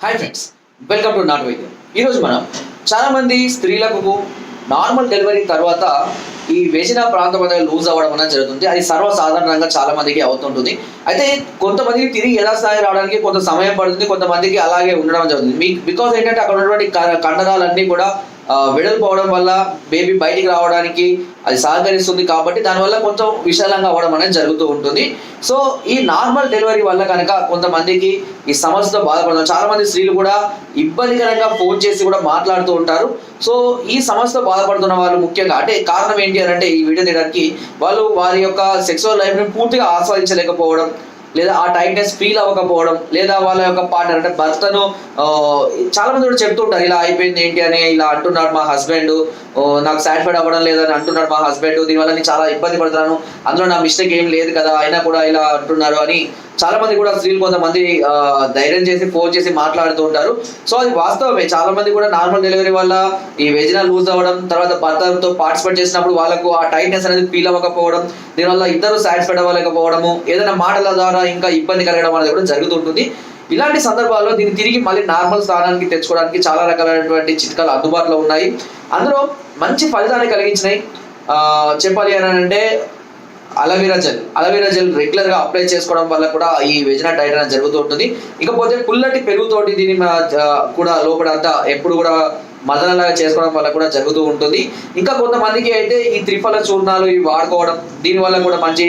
Hi friends welcome to నాట్ వైద్యం ఈరోజు మనం చాలామంది స్త్రీలకు నార్మల్ డెలివరీ తర్వాత ఈ వేసిన ప్రాంతం అనేది లూజ్ అవ్వడం అనేది జరుగుతుంది. అది సర్వసాధారణంగా చాలా మందికి అవుతుంటుంది. అయితే కొంతమందికి తిరిగి యథాస్థాయి రావడానికి కొంత సమయం పడుతుంది కొంతమందికి అలాగే ఉండడం జరుగుతుంది. మీ బికాజ్ ఏంటంటే అక్కడ ఉన్నటువంటి క- కండరాలన్నీ కూడా ఆ, వెడల్పోవడం వల్ల బేబీ బయటికి రావడానికి అది సహకరిస్తుంది కాబట్టి దానివల్ల కొంచెం విశాలంగా అవ్వడం అనేది జరుగుతూ ఉంటుంది. సో ఈ నార్మల్ డెలివరీ వల్ల కనుక కొంతమందికి ఈ సమస్యతో బాధపడుతున్నారు చాలా మంది స్త్రీలు కూడా ఇబ్బందికరంగా ఫోన్ చేసి కూడా మాట్లాడుతూ ఉంటారు. సో ఈ సమస్యతో బాధపడుతున్న వాళ్ళు ముఖ్యంగా అంటే కారణం ఏంటి అని అంటే ఈ వీడియో తీయడానికి వాళ్ళు వారి యొక్క సెక్సువల్ లైఫ్ని పూర్తిగా ఆస్వాదించలేకపోవడం లేదా ఆ టైట్నెస్ ఫీల్ అవ్వకపోవడం లేదా వాళ్ళ యొక్క పార్ట్నర్ అంటే భర్తను చాలా మంది కూడా చెప్తుంటారు ఇలా అయిపోయింది ఏంటి అని ఇలా అంటున్నాడు మా హస్బెండ్ నాకు సాటిస్ఫైడ్ అవ్వడం లేదని అంటున్నాడు మా హస్బెండ్ దీనివల్ల నేను చాలా ఇబ్బంది పడుతున్నాను అందులో నా మిస్టేక్ ఏం లేదు కదా అయినా కూడా ఇలా అంటున్నారు అని చాలా మంది కూడా స్త్రీలు కొంతమంది ధైర్యం చేసి ఫోన్ చేసి మాట్లాడుతూ ఉంటారు. సో అది వాస్తవమే. చాలా మంది కూడా నార్మల్ డెలివరీ వల్ల ఈ వెజినా లూజ్ అవ్వడం తర్వాత భర్తతో పార్టిసిపేట్ చేసినప్పుడు వాళ్ళకు ఆ టైట్నెస్ అనేది ఫీల్ అవ్వకపోవడం దీనివల్ల ఇద్దరు సాటిస్ఫైడ్ అవ్వలేకపోవడము ఏదైనా మాటల ద్వారా ఇంకా ఇబ్బంది కలగడం అనేది కూడా జరుగుతుంటుంది ఇలాంటి సందర్భాల్లో దీన్ని తిరిగి మళ్ళీ నార్మల్ స్థానానికి తెచ్చుకోవడానికి చాలా రకాలైనటువంటి చిట్కాలు అందుబాటులో ఉన్నాయి. అందులో మంచి ఫలితాన్ని కలిగించినాయి. ఆ, చెప్పాలి అని అంటే aloe vera gel. Aloe vera gel రెగ్యులర్గా అప్లై చేసుకోవడం వల్ల కూడా ఈ వెజినా డైట్ అనేది జరుగుతూ ఉంటుంది. ఇకపోతే పుల్లటి పెరుగుతోటి దీని మా- కూడా లోపల అంతా ఎప్పుడు కూడా మదనలాగా చేసుకోవడం వల్ల కూడా జరుగుతూ ఉంటుంది. ఇంకా కొంతమందికి అయితే ఈ త్రిఫల చూర్ణాలు ఇవి వాడుకోవడం దీని వల్ల కూడా మంచి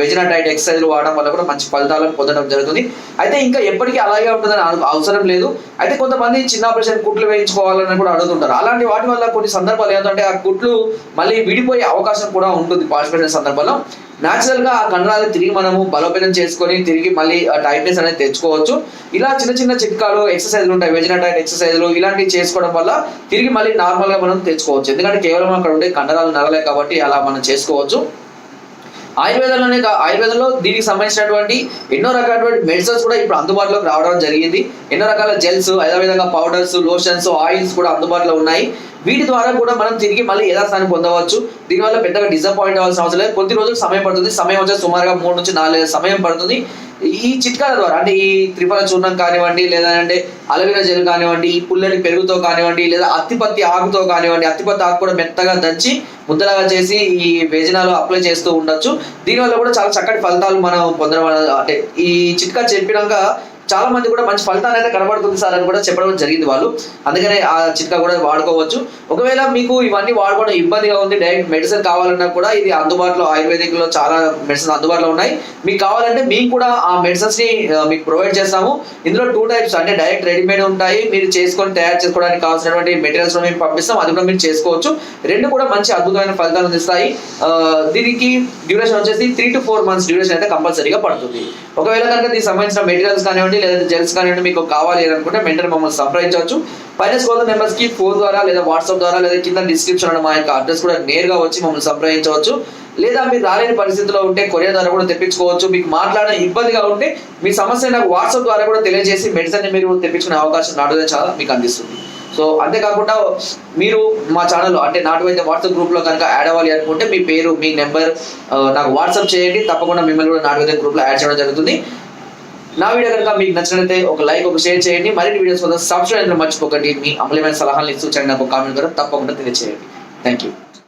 వెజిన డైట్ ఎక్సర్సైజ్లు వాడడం వల్ల కూడా మంచి ఫలితాలను పొందడం జరుగుతుంది. అయితే ఇంకా ఎప్పటికీ అలాగే ఉంటుందని అవసరం లేదు. అయితే కొంతమంది చిన్న ఆపరేషన్ కుట్లు వేయించుకోవాలని కూడా అడుగుతుంటారు. అలాంటి వాటి వల్ల కొన్ని సందర్భాలు ఏంటంటే ఆ కుట్లు మళ్ళీ విడిపోయే అవకాశం కూడా ఉంటుంది పార్టిసిపేషన్ సందర్భంలో. న్యాచురల్గా ఆ కండరాలు తిరిగి మనము బలోపేతం చేసుకొని తిరిగి మళ్ళీ టైట్నెస్ అనేది తెచ్చుకోవచ్చు. ఇలా చిన్న చిన్న చిట్కాలు ఎక్సర్సైజ్లు ఉంటాయి. వెజిన డైట్ ఎక్సర్సైజ్లు ఇలాంటివి చేసుకోవడం వల్ల తిరిగి మళ్ళీ నార్మల్గా మనం తెచ్చుకోవచ్చు. ఎందుకంటే కేవలం అక్కడ ఉండే కండరాలు నరలే కాబట్టి అలా మనం చేసుకోవచ్చు. ఆయుర్వేదంలోనే ఆయుర్వేదంలో దీనికి సంబంధించినటువంటి ఎన్నో రకాలైనటువంటి మెడిసిన్స్ కూడా ఇప్పుడు అందుబాటులోకి రావడం జరిగింది. ఎన్నో రకాల జెల్స్ అదేవిధంగా పౌడర్స్ లోషన్స్ ఆయిల్స్ కూడా అందుబాటులో ఉన్నాయి. వీటి ద్వారా కూడా మనం తిరిగి మళ్ళీ యథాస్థానం పొందవచ్చు. దీనివల్ల పెద్దగా డిసప్పాయింట్ అవ్వాల్సిన అవసరం లేదు. కొద్ది రోజులు సమయం పడుతుంది. సమయం వచ్చే సుమారుగా మూడు నుంచి నాలుగు సమయం పడుతుంది. ఈ చిట్కాల ద్వారా అంటే ఈ త్రిఫల చూర్ణం కానివ్వండి లేదంటే అలవీరా జెల్ కానివ్వండి ఈ పుల్లని పెరుగుతో కానివ్వండి లేదా అత్తిపత్తి ఆకుతో కానివ్వండి అత్తిపత్తి ఆకు కూడా మెత్తగా దంచి ముద్దలాగా చేసి ఈ వేజనాలు అప్లై చేస్తూ ఉండొచ్చు. దీనివల్ల కూడా చాలా చక్కటి ఫలితాలు మనం పొందడం అంటే ఈ చిట్కా చెప్పినాక చాలా మంది కూడా మంచి ఫలితాలు అయితే కనబడుతుంది సార్ అని కూడా చెప్పడం జరిగింది వాళ్ళు. అందుకనే ఆ చిట్కా కూడా వాడుకోవచ్చు. ఒకవేళ మీకు ఇవన్నీ వాడుకోవడం ఇబ్బందిగా ఉంది డైరెక్ట్ మెడిసిన్ కావాలన్నా కూడా ఇది అందుబాటులో ఆయుర్వేదిక్లో చాలా మెడిసిన్ అందుబాటులో ఉన్నాయి. మీకు కావాలంటే మేము కూడా ఆ మెడిసిన్స్ని మీకు ప్రొవైడ్ చేస్తాము. ఇందులో టూ టైప్స్ అంటే డైరెక్ట్ రెడీమేడ్ ఉంటాయి. మీరు చేసుకొని తయారు చేసుకోవడానికి కావాల్సినటువంటి మెటీరియల్స్ మేము పంపిస్తాం. అది కూడా మీరు చేసుకోవచ్చు. రెండు కూడా మంచి అద్భుతమైన ఫలితాలు అందిస్తాయి. దీనికి డ్యూరేషన్ వచ్చేసి three to four months duration అయితే కంపల్సరీగా పడుతుంది. ఒకవేళ కనుక దీనికి సంబంధించిన మెటీరియల్స్ కానివ్వండి లేదంటే జెల్స్ కానివ్వండి మీకు కావాలి అనుకుంటే వెంటనే మమ్మల్ని సంప్రదించవచ్చు. ఫైనాన్స్ కోసం మెంబర్స్కి ఫోన్ ద్వారా లేదా వాట్సాప్ ద్వారా లేదా కింద డిస్క్రిప్షన్ ఉన్న మా యొక్క అడ్రస్ కూడా నేరుగా వచ్చి మమ్మల్ని సంప్రదించవచ్చు. లేదా మీరు రాలేని పరిస్థితిలో ఉంటే కొరియర్ ద్వారా కూడా తెప్పించుకోవచ్చు. మీకు మాట్లాడడం ఇబ్బందిగా ఉంటే మీ సమస్య నాకు వాట్సాప్ ద్వారా కూడా తెలియజేసి మెడిసిన్ మీరు తెప్పించుకునే అవకాశం నాటుదే చాలా మీకు అందిస్తుంది. సో అంతేకాకుండా మీరు మా ఛానల్ అంటే నాటు వాట్సప్ వాట్సాప్ గ్రూప్లో కనుక యాడ్ అవ్వాలి అనుకుంటే మీ పేరు మీ నెంబర్ నాకు వాట్సాప్ చేయండి. తప్పకుండా మిమ్మల్ని కూడా నాటు వైద్య గ్రూప్లో యాడ్ చేయడం జరుగుతుంది. నా వీడియో కనుక మీకు నచ్చినట్లయితే ఒక లైక్ ఒక షేర్ చేయండి. మరిన్ని వీడియోస్ కోసం సబ్స్క్రైబ్ మర్చిపోకండి. మీ అమూల్యమైన సలహాలు సూచనలు నాకు కామెంట్ ద్వారా తప్పకుండా తెలియజేయండి థ్యాంక్ యూ